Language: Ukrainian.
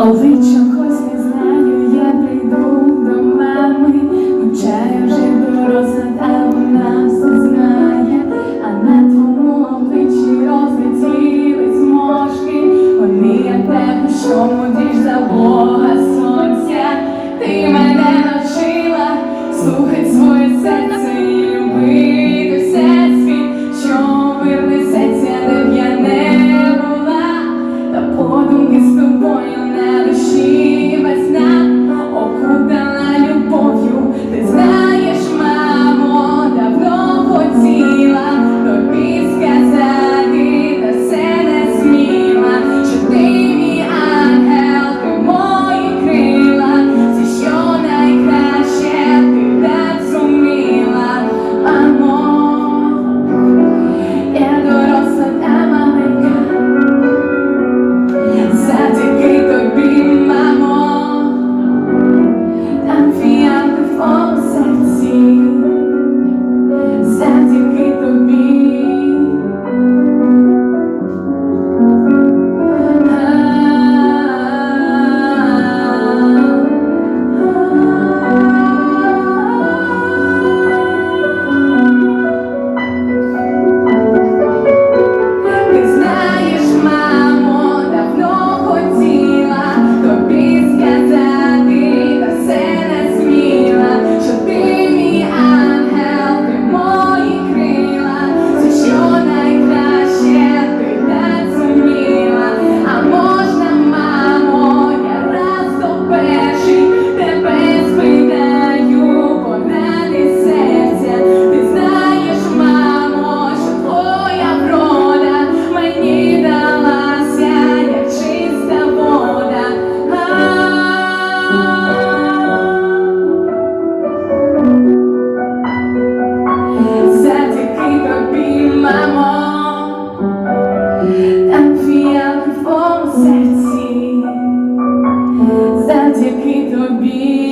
Обличчям хоч не знаю, я прийду до мене. завдяки тобі.